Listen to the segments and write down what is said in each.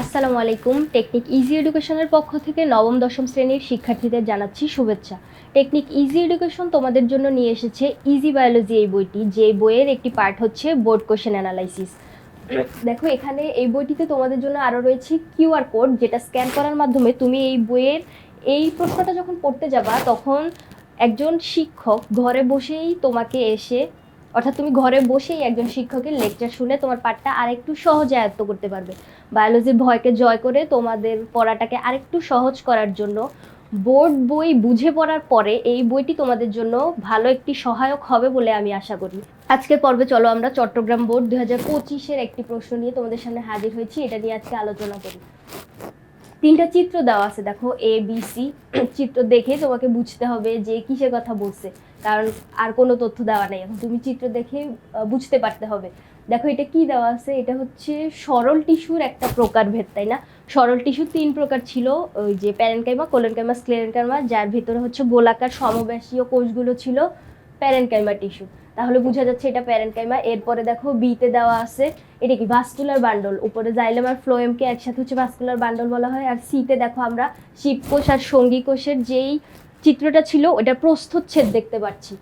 আসসালামু আলাইকুম। Technique easy এডুকেশনের পক্ষ থেকে নবম, দশম শ্রেণির শিক্ষার্থীদের জানাচ্ছি শুভেচ্ছা। টেকনিক ইজি এডুকেশন তোমাদের জন্য নিয়ে এসেছে ইজি বায়োলজি এই বইটি, যে বইয়ের একটি পার্ট হচ্ছে বোর্ড কোশ্চেন অ্যানালাইসিস। দেখো, এখানে এই বইটিতে তোমাদের জন্য আরও রয়েছে কিউআর কোড, যেটা স্ক্যান করার মাধ্যমে তুমি এই বইয়ের এই প্রশ্নটা যখন পড়তে যাবা, তখন একজন শিক্ষক ঘরে বসেই তোমাকে এসে অর্থাৎ তুমি ঘরে বসেই একজন শিক্ষকের লেকচার শুনে তোমার পাঠটা আরেকটু সহজে আয়ত্ত করতে পারবে। বায়োলজির ভয়কে জয় করে তোমাদের পড়াটাকে আরেকটু সহজ করার জন্য বোর্ড বই বুঝে পড়ার পরে এই বইটি তোমাদের জন্য ভালো একটি সহায়ক হবে বলে আমি আশা করি। আজকের পর্বে চলো আমরা চট্টগ্রাম বোর্ড দুই হাজার পঁচিশের একটি প্রশ্ন নিয়ে তোমাদের সামনে হাজির হয়েছি, এটা নিয়ে আজকে আলোচনা করি। তিনটা চিত্র দেওয়া আছে, দেখো এ বি সি চিত্র দেখে তোমাকে বুঝতে হবে যে কিসের কথা বলছে। কারণ আর কোনো তথ্য দেওয়া নেই। এখন তুমি চিত্র দেখে বুঝতে পারতে হবে। দেখো, এটা কি দেওয়া আছে? এটা হচ্ছে সরল টিস্যুর একটা প্রকারভেদ তাই না? সরল টিস্যু তিন প্রকার ছিল। ওই যে প্যারেনকাইমা, কোলেনকাইমা, স্ক্লেরেনকাইমা, যার ভিতরে হচ্ছে গোলাকার সমব্যাসীয় কোষগুলো ছিল প্যারেনকাইমা টিস্যু। তাহলে বোঝা যাচ্ছে এটা প্যারেনকাইমা। এরপরে দেখো বিতে দেওয়া আছে, এটা কি? ভাস্কুলার বান্ডল উপরে জাইলেম আর ফ্লোয়েমকে একসাথে হচ্ছে ভাস্কুলার বান্ডল বলা হয়। আর সিতে দেখো আমরা শিবকোষ আর সঙ্গী কোষের যেই চিত্রটা ছিল, ওটা প্রস্থচ্ছেদ দেখতে পাচ্ছি।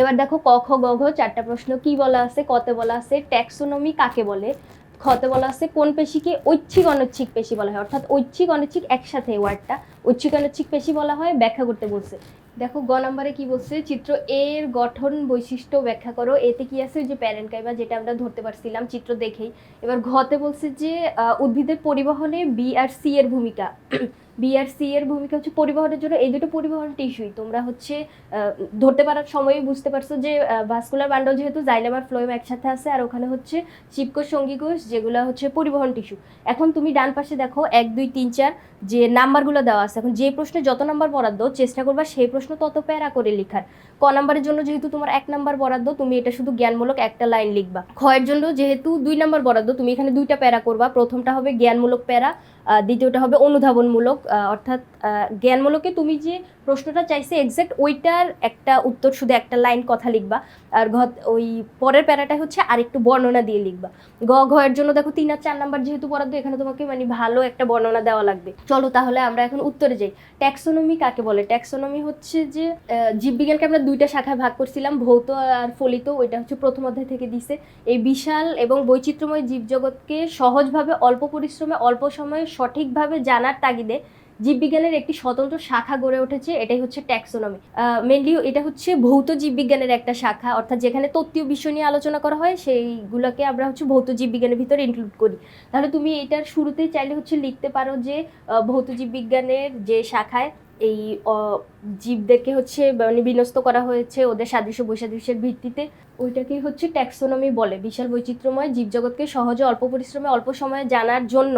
এবার দেখো ক, খ, গ, ঘ, চারটা প্রশ্ন, কি বলা আছে, কতে বলা আছে, ট্যাক্সোনমি কাকে বলে, খতে বলা আছে, কোন পেশিকে ঐচ্ছিক অনৈচ্ছিক পেশি বলা হয়, অর্থাৎ ঐচ্ছিক অনৈচ্ছিক একসাথে ওয়ার্ডটা ঐচ্ছিক অনৈচ্ছিক পেশি বলা হয়, ব্যাখ্যা করতে বলছে। দেখো গ নম্বরে কি বলছে, চিত্র এর গঠন বৈশিষ্ট্য ব্যাখ্যা করো, এতে কি আছে যে প্যারেন্টকাইমা যেটা আমরা ধরতে পারছিলাম, চিত্র দেখেই। এবার ঘতে বলছে যে উদ্ভিদের পরিবহনে বি আর সি এর ভূমিকা বি আর সি এর ভূমিকা হচ্ছে পরিবহনের জন্য, এই দুটো পরিবহন টিস্যুই তোমরা হচ্ছে ধরতে পারার সময়ই বুঝতে পারছ যে ভাস্কুলার বান্ডল যেহেতু জাইলেম ফ্লোয়েম একসাথে আছে, আর ওখানে হচ্ছে শিবকোষ সঙ্গী কোষ যেগুলো হচ্ছে পরিবহন টিস্যু এখন তুমি ডান পাশে দেখো, এক, দুই, তিন, চার, যে নাম্বারগুলো দেওয়া আছে, এখন যে প্রশ্নে যত নাম্বার বরাদ্দ, চেষ্টা করবা সেই প্রশ্ন তত প্যারা করে লেখার। ক নাম্বারের জন্য যেহেতু তোমার এক নাম্বার বরাদ্দ, তুমি এটা শুধু জ্ঞানমূলক একটা লাইন লিখবা। ক্ষয়ের জন্য যেহেতু দুই নাম্বার বরাদ্দ, তুমি এখানে দুইটা প্যারা করবা। প্রথমটা হবে জ্ঞানমূলক প্যারা দ্বিতীয়টা হবে অনুধাবনমূলক অর্থাৎ জ্ঞানমূলকে তুমি যে প্রশ্নটা চাইছে এক্সাক্ট ওইটার একটা উত্তর, শুধু একটা লাইন কথা লিখবা। আর ঘ, ওই পরের প্যারাটা হচ্ছে আরেকটু বর্ণনা দিয়ে লিখবা। গ, ঘয়ের জন্য দেখো তিন আর চার নাম্বার যেহেতু বরাদ্দ, এখানে তোমাকে মানে ভালো একটা বর্ণনা দেওয়া লাগবে। চলো তাহলে আমরা এখন উত্তরে যাই। ট্যাক্সোনমি কাকে বলে? ট্যাক্সোনমি হচ্ছে যে জীববিজ্ঞানকে আমরা দুইটা শাখায় ভাগ করছিলাম, ভৌত আর ফলিত, ওইটা হচ্ছে প্রথম অধ্যায় থেকে দিছে। এই বিশাল এবং বৈচিত্র্যময় জীবজগৎকে সহজভাবে, অল্প পরিশ্রমে, অল্প সময়ে সঠিকভাবে জানার তাগিদে জীববিজ্ঞানের একটি স্বতন্ত্র শাখা গড়ে উঠেছে, এটাই হচ্ছে ট্যাক্সোনমি। মেনলি এটা হচ্ছে ভৌত জীববিজ্ঞানের একটা শাখা, অর্থাৎ যেখানে তত্ত্বীয় বিষয় নিয়ে আলোচনা করা হয়, সেইগুলোকে আমরা হচ্ছে ভৌত জীববিজ্ঞানের ভিতরে ইনক্লুড করি। তাহলে তুমি এটার শুরুতেই চাইলে হচ্ছে লিখতে পারো যে ভৌত জীববিজ্ঞানের যে শাখায় এই জীবদেরকে হচ্ছে মানে বিনস্ত করা হয়েছে ওদের সাদৃশ্য বৈসাদৃশ্যের ভিত্তিতে। ওইটাকেই হচ্ছে ট্যাক্সোনমি বলে, বিশাল বৈচিত্র্যময় জীবজগৎকে সহজে অল্প পরিশ্রমে, অল্প সময়ে জানার জন্য।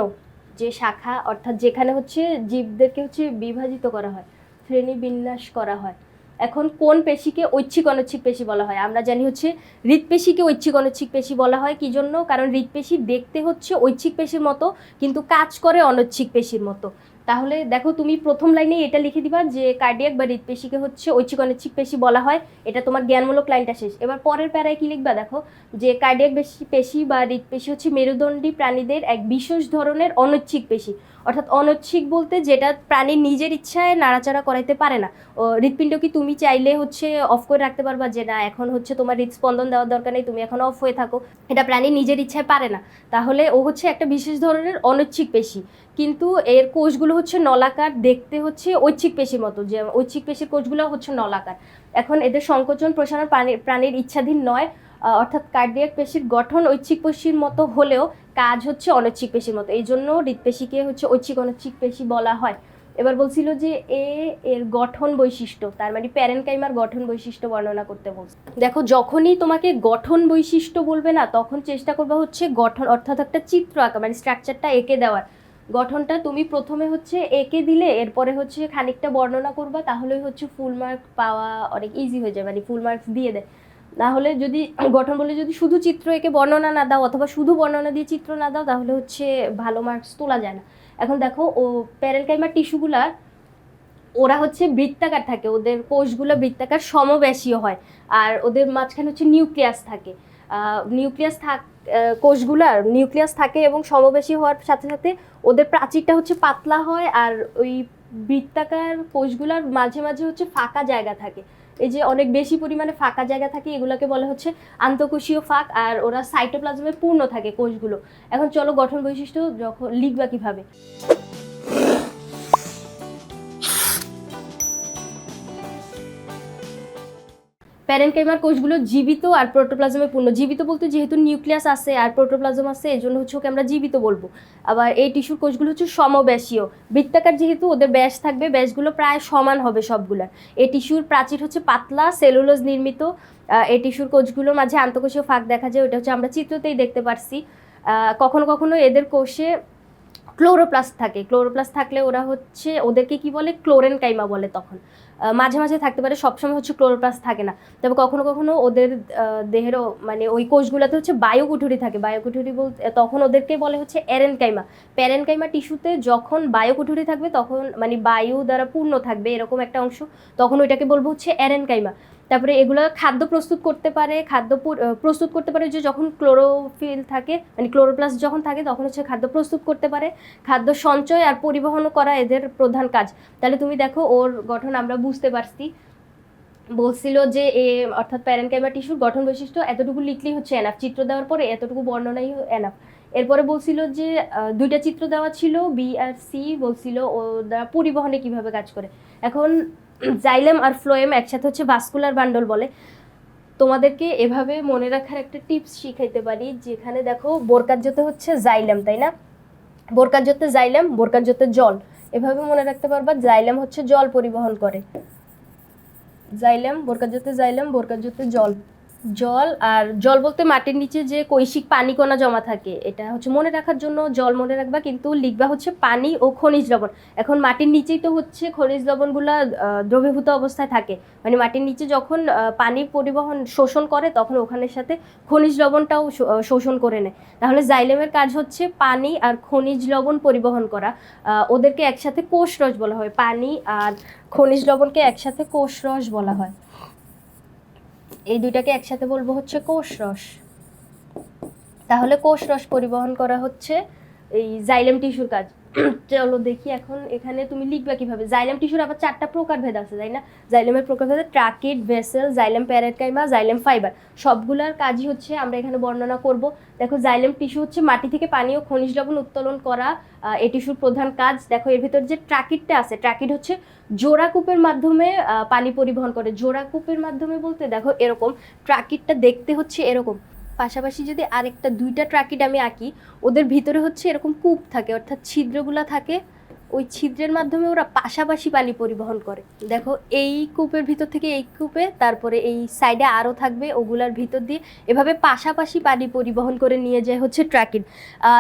যে শাখা, অর্থাৎ যেখানে হচ্ছে জীবদেরকে হচ্ছে বিভাজিত করা হয় শ্রেণি বিন্যাস করা হয়। এখন কোন পেশিকে ঐচ্ছিক অনৈচ্ছিক পেশি বলা হয়? আমরা জানি হচ্ছে হৃৎপেশিকে ঐচ্ছিক অনৈচ্ছিক পেশি বলা হয়। কি জন্য? কারণ হৃৎপেশি দেখতে হচ্ছে ঐচ্ছিক পেশির মতো, কিন্তু কাজ করে অনৈচ্ছিক পেশির মতো। তাহলে দেখো তুমি প্রথম লাইনে এটা লিখে দিবা যে কার্ডিয়াক বা হৃৎপেশিকে হচ্ছে ঐচ্ছিক পেশি বলা হয়, এটা তোমার জ্ঞানমূলক লাইনটা শেষ। এবার পরের প্যারায় কি লিখবা দেখো? যে কার্ডিয়াক বেশি পেশি বা হৃৎপেশি হচ্ছে মেরুদণ্ডী প্রাণীদের এক বিশেষ ধরনের অনৈচ্ছিক পেশি। অর্থাৎ অনৈচ্ছিক বলতে যেটা প্রাণীর নিজের ইচ্ছায় নাড়াচাড়া করাইতে পারে না। হৃৎপিণ্ড কি তুমি চাইলে হচ্ছে অফ করে রাখতে পারবা যে না, এখন হচ্ছে তোমার হৃদস্পন্দন দেওয়ার দরকার নেই, তুমি এখন অফ হয়ে থাকো। এটা প্রাণী নিজের ইচ্ছায় পারে না। তাহলে ও হচ্ছে একটা বিশেষ ধরনের অনৈচ্ছিক পেশি। কিন্তু এর কোষগুলো হচ্ছে নলাকার, দেখতে হচ্ছে ঐচ্ছিক পেশির মতো। যে ঐচ্ছিক পেশির কোষগুলো হচ্ছে নলাকার। এখন এদের সংকোচন প্রসারণ প্রাণীর প্রাণীর ইচ্ছাধীন নয় অর্থাৎ কার্ডিয়াক পেশির গঠন ঐচ্ছিক পেশির মতো হলেও কাজ হচ্ছে অনৈচ্ছিক পেশির মতো। এই জন্য হৃৎপেশিকে হচ্ছে ঐচ্ছিক অনৈচ্ছিক পেশি বলা হয়। এবার বলছিল যে এ এর গঠন বৈশিষ্ট্য, তার মানে প্যারেনকাইমার গঠন বৈশিষ্ট্য বর্ণনা করতে বলছে। দেখো, যখনই তোমাকে গঠন বৈশিষ্ট্য বলবে না, তখন চেষ্টা করবে হচ্ছে গঠন, অর্থাৎ একটা চিত্র আঁকা মানে স্ট্রাকচারটা এঁকে দেওয়ার। গঠনটা তুমি প্রথমে হচ্ছে এঁকে দিলে, এরপরে হচ্ছে খানিকটা বর্ণনা করবা, তাহলেই হচ্ছে ফুল মার্ক পাওয়া অনেক ইজি হয়ে যায় মানে ফুল মার্কস দিয়ে দেয়। না হলে যদি গঠন বলে যদি শুধু চিত্র এঁকে বর্ণনা না দাও, অথবা শুধু বর্ণনা দিয়ে চিত্র না দাও, তাহলে হচ্ছে ভালো মার্কস তোলা যায় না। এখন দেখো, ও প্যারেনকাইমার টিস্যুগুলা, ওরা হচ্ছে বৃত্তাকার থাকে, ওদের কোষগুলো বৃত্তাকার সমব্যাসীয় হয়, আর ওদের মাঝখানে হচ্ছে নিউক্লিয়াস থাকে। নিউক্লিয়াস থাক কোষগুলার নিউক্লিয়াস থাকে এবং সমবেশী হওয়ার সাথে সাথে ওদের প্রাচীরটা হচ্ছে পাতলা হয় আর ওই বৃত্তাকার কোষগুলার মাঝে মাঝে হচ্ছে ফাঁকা জায়গা থাকে। এই যে অনেক বেশি পরিমাণে ফাঁকা জায়গা থাকে, এগুলোকে বলা হচ্ছে আন্তঃকোষীয় ফাঁক আর ওরা সাইটোপ্লাজমে পূর্ণ থাকে কোষগুলো। এখন চলো গঠন বৈশিষ্ট্য যখন, লিখবা কীভাবে? প্যারেনকাইমার কোষগুলো জীবিত আর প্রোটোপ্লাজমে পূর্ণ। জীবিত বলতে যেহেতু নিউক্লিয়াস আছে আর প্রোটোপ্লাজম আছে, এই জন্য হচ্ছে ওকে আমরা জীবিত বলব। আবার এই টিস্যুর কোষগুলো হচ্ছে সমব্যাসীয়। বৃত্তাকার যেহেতু ওদের ব্যাস থাকবে, ব্যাসগুলো প্রায় সমান হবে সবগুলার। এই টিস্যুর প্রাচীর হচ্ছে পাতলা সেলুলোজ নির্মিত। এই টিস্যুর কোষগুলোর মাঝে আন্তঃকোষীয় ফাঁক দেখা যায় ওটা হচ্ছে আমরা চিত্রতেই দেখতে পারছি। কখনো কখনো এদের কোষে ক্লোরোপ্লাস্ট থাকে। ক্লোরোপ্লাস্ট থাকলে ওরা হচ্ছে, ওদেরকে কি বলে? ক্লোরেন কাইমা বলে তখন। মাঝে মাঝে থাকতে পারে, সবসময় হচ্ছে ক্লোরোপ্লাস্ট থাকে না। তবে কখনো কখনো ওদের দেহেরও মানে ওই কোষগুলোতে হচ্ছে বায়ুকুঠুরি থাকে। বায়ুকুঠুরি বলতে, তখন ওদেরকে বলে হচ্ছে এরেনকাইমা প্যারেনকাইমা টিস্যুতে যখন বায়ুকুঠুরি থাকবে, তখন মানে বায়ু দ্বারা পূর্ণ থাকবে এরকম একটা অংশ, তখন ওইটাকে বলব হচ্ছে এরেনকাইমা তারপরে এগুলো খাদ্য প্রস্তুত করতে পারে, খাদ্য প্রস্তুত করতে পারে যে যখন ক্লোরোফিল থাকে মানে ক্লোরোপ্লাস্ট যখন থাকে তখন হচ্ছে খাদ্য প্রস্তুত করতে পারে। খাদ্য সঞ্চয় আর পরিবহন করা এদের প্রধান কাজ। তাহলে তুমি দেখো ওর গঠন আমরা বুঝতে পারছি। বলছিল যে এ, অর্থাৎ প্যারেনকাইমা টিস্যুর গঠন বৈশিষ্ট্য এতটুকু লিখলেই হচ্ছে এনাফ চিত্র দেওয়ার পরে এতটুকু বর্ণনাই এনাফ এরপরে বলছিল যে দুইটা চিত্র দেওয়া ছিল বি আর সি বলছিল ও পরিবহনে কীভাবে কাজ করে। এখন জাইলেম আর ফ্লোয়েম একসাথে হচ্ছে ভাস্কুলার বান্ডল বলে। তোমাদেরকে এভাবে মনে রাখার একটা টিপস শিখাইতে পারি, যেখানে দেখো বোরকার্যতে হচ্ছে জাইলেম, তাই না? বোরকার জোতে জাইলেম বোরকার্যতে জল। এভাবে মনে রাখতে পারবা, জাইলেম হচ্ছে জল পরিবহন করে। জাইলেম বোরকার্যতে জাইলেম বোরকার্যতে জল। জল আর জল বলতে মাটির নিচে যে কৈশিক পানি কণা জমা থাকে, এটা হচ্ছে মনে রাখার জন্য জল মনে রাখবা, কিন্তু লিখবা হচ্ছে পানি ও খনিজ লবণ। এখন মাটির নিচেই তো হচ্ছে খনিজ লবণগুলা দ্রবীভূত অবস্থায় থাকে। মানে মাটির নিচে যখন পানি পরিবহন শোষণ করে, তখন ওখানের সাথে খনিজ লবণটাও শোষণ করে নেয়। তাহলে জাইলেমের কাজ হচ্ছে পানি আর খনিজ লবণ পরিবহন করা। ওদেরকে একসাথে কোষ রস বলা হয়, পানি আর খনিজ লবণকে একসাথে কোষ রস বলা হয়। এই দুইটাকে একসাথে বলব হচ্ছে কোষ রস। তাহলে কোষ রস পরিবহন করা হচ্ছে এই জাইলেম টিস্যুর কাজ। চলো দেখি এখন এখানে তুমি লিখবা কীভাবে? জাইলাম টিস্যুর আবার চারটা প্রকারভেদ আছে, তাই না? জাইলেমের প্রকারভেদ tracheid vessel xylem parenchyma xylem fibre সবগুলার কাজই হচ্ছে আমরা এখানে বর্ণনা করব। দেখো, জাইলাম টিস্যু হচ্ছে মাটি থেকে পানি ও খনিজ লবণ উত্তোলন করা এই টিস্যুর প্রধান কাজ। দেখো, এর ভিতর যে ট্রাকিডটা আছে ট্রাকিড হচ্ছে জোড়া কূপের মাধ্যমে পানি পরিবহন করে। জোড়া কূপের মাধ্যমে বলতে দেখো, এরকম। ট্রাকিডটা দেখতে হচ্ছে এরকম। পাশাপাশি যদি আরেকটা, দুইটা ট্রাকিড আমি আঁকি, ওদের ভিতরে হচ্ছে এরকম কূপ থাকে, অর্থাৎ ছিদ্রগুলা থাকে, ওই ছিদ্রের মাধ্যমে ওরা পাশাপাশি পানি পরিবহন করে। দেখো, এই কূপের ভিতর থেকে এই কূপে, তারপরে এই সাইডে আরও থাকবে, ওগুলার ভিতর দিয়ে এভাবে পাশাপাশি পানি পরিবহন করে নিয়ে যায় হচ্ছে ট্রাকিড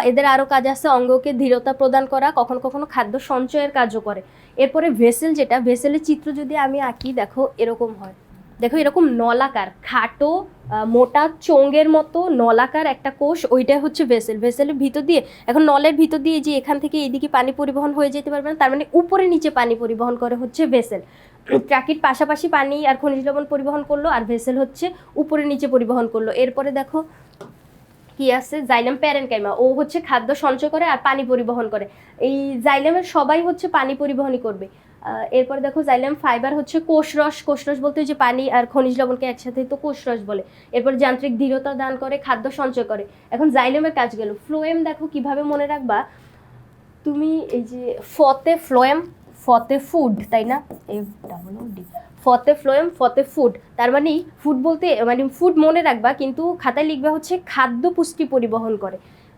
এদের আরও কাজ আছে অঙ্গকে ধীরতা প্রদান করা, কখনো কখনো খাদ্য সঞ্চয়ের কাজও করে। এরপরে ভেসেল যেটা ভেসেলের চিত্র যদি আমি আঁকি, দেখো, এরকম হয়। দেখো এরকম নলাকার, খাটো মোটা চোঙের মতো নলাকার একটা কোষ ওইটাই হচ্ছে ভেসেল। ভেসেলের ভিতর দিয়ে, এখন নলের ভিতর দিয়ে যে এখান থেকে এইদিকে পানি পরিবহন হয়ে যেতে পারবে না, তার মানে উপরে নিচে পানি পরিবহন করে হচ্ছে ভেসেল। ট্রাকির পাশাপাশি পানি আর খনিজ লবণ পরিবহন করল আর ভেসেল হচ্ছে উপরে নিচে পরিবহন করল। এরপরে দেখো কি আছে? জাইলাম প্যারেনকাইমা। ও হচ্ছে খাদ্য সঞ্চয় করে আর পানি পরিবহন করে। এই জাইলামের সবাই হচ্ছে পানি পরিবহনই করবে। এরপরে দেখো জাইলাম ফাইবার হচ্ছে কোষরস। কোষরস বলতে যে পানি আর খনিজ লবণকে একসাথে তো কোষরস বলে। এরপর যান্ত্রিক দৃঢ়তা দান করে, খাদ্য সঞ্চয় করে। এখন জাইলামের কাজ গেল। ফ্লোয়েম দেখো কীভাবে মনে রাখবা? তুমি এই যে ফতে ফ্লোয়েম ফতে ফুড তাই না? ডাবল ডি ফতে ফ্লোয়েম ফতে ফুড তার মানে ফুড বলতে মানে ফুড মনে রাখবা, কিন্তু খাতায় লিখবা হচ্ছে খাদ্য পুষ্টি পরিবহন করে।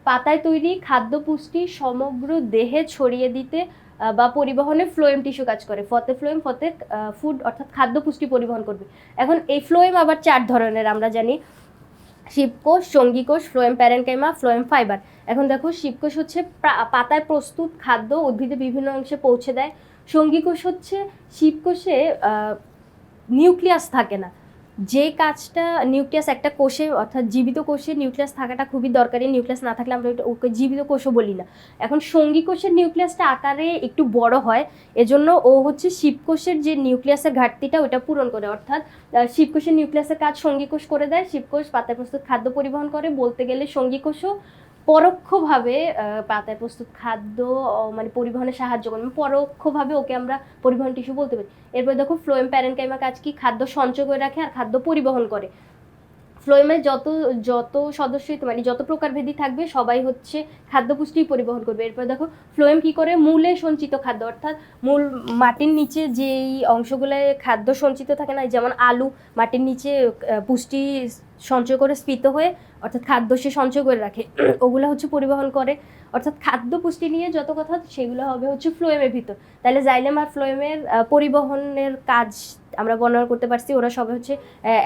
পাতায় তৈরি খাদ্য পুষ্টি সমগ্র দেহে ছড়িয়ে দিতে বা পরিবহনে ফ্লোয়েম টিস্যু কাজ করে। ফতে ফ্লোয়েম ফতে ফুড অর্থাৎ খাদ্য পুষ্টি পরিবহন করবে। এখন এই ফ্লোয়েম আবার চার ধরনের আমরা জানি। শিবকোষ, সঙ্গীকোষ ফ্লোয়েম প্যারেনকাইমা ফ্লোয়েম ফাইবার এখন দেখো, শিবকোষ হচ্ছে পাতায় প্রস্তুত খাদ্য উদ্ভিদের বিভিন্ন অংশে পৌঁছে দেয়। সঙ্গীকোষ হচ্ছে শিবকোষে নিউক্লিয়াস থাকে না। যে কাজটা নিউক্লিয়াস একটা কোষে, অর্থাৎ জীবিত কোষে নিউক্লিয়াস থাকাটা খুবই দরকারি। নিউক্লিয়াস না থাকলে আমরা ওকে জীবিত কোষও বলি না। এখন সঙ্গী কোষের নিউক্লিয়াসটা আকারে একটু বড় হয়, এজন্য ও হচ্ছে শিবকোষের যে নিউক্লিয়াসের ঘাটতিটা ওটা পূরণ করে। অর্থাৎ শিবকোষের নিউক্লিয়াসের কাজ সঙ্গী কোষ করে দেয় শিবকোষ পাতায় প্রস্তুত খাদ্য পরিবহন করে। বলতে গেলে সঙ্গী কোষও পরোক্ষভাবে পাতায় প্রস্তুত খাদ্য মানে পরিবহনে সাহায্য করে মানে পরোক্ষভাবে ওকে আমরা পরিবহন টিস্যু বলতে পারি। এরপর দেখো ফ্লোয়েম প্যারেনকাইমা কাজ কি? খাদ্য সঞ্চয় করে রাখে আর খাদ্য পরিবহন করে। ফ্লোয়েমের যত যত সদস্যই মানে যত প্রকারভেদী থাকবে, সবাই হচ্ছে খাদ্য পুষ্টি পরিবহন করবে। এরপর দেখো ফ্লোয়েম কি করে? মূলে সঞ্চিত খাদ্য, অর্থাৎ মূল মাটির নিচে যেই অংশগুলোয় খাদ্য সঞ্চিত থাকে না যেমন আলু মাটির নিচে পুষ্টি সঞ্চয় করে স্ফীত হয়ে, অর্থাৎ খাদ্য সে সঞ্চয় করে রাখে, ওগুলো হচ্ছে পরিবহন করে। অর্থাৎ খাদ্য পুষ্টি নিয়ে যত কথা, সেগুলো হবে হচ্ছে ফ্লোয়েমের ভিতর। তাহলে জাইলেম আর ফ্লোয়েমের পরিবহনের কাজ আমরা বর্ণনা করতে পারছি, ওরা সবাই হচ্ছে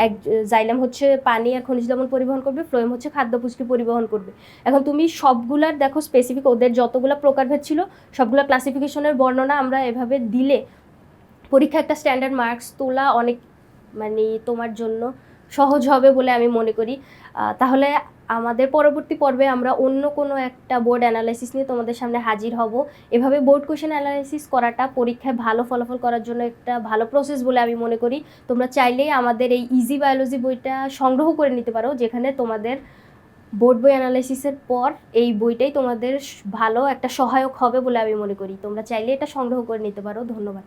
এক, জাইলেম হচ্ছে পানি আর খনিজ লবণ পরিবহন করবে, ফ্লোয়েম হচ্ছে খাদ্য পুষ্টি পরিবহন করবে। এখন তুমি সবগুলার দেখো স্পেসিফিক ওদের যতগুলো প্রকারভেদ ছিল, সবগুলো ক্লাসিফিকেশনের বর্ণনা আমরা এভাবে দিলে পরীক্ষা একটা স্ট্যান্ডার্ড মার্কস তোলা অনেক মানে তোমার জন্য সহজ হবে বলে আমি মনে করি। তাহলে আমাদের পরবর্তী পর্বে আমরা অন্য কোনো একটা বোর্ড অ্যানালাইসিস নিয়ে তোমাদের সামনে হাজির হব। এভাবে বোর্ড কোশ্চেন অ্যানালাইসিস করাটা পরীক্ষায় ভালো ফলাফল করার জন্য একটা ভালো প্রসেস বলে আমি মনে করি। তোমরা চাইলেই আমাদের এই ইজি বায়োলজি বইটা সংগ্রহ করে নিতে পারো, যেখানে তোমাদের বোর্ড বই অ্যানালাইসিসের পর এই বইটাই তোমাদের ভালো একটা সহায়ক হবে বলে আমি মনে করি। তোমরা চাইলে এটা সংগ্রহ করে নিতে পারো। ধন্যবাদ।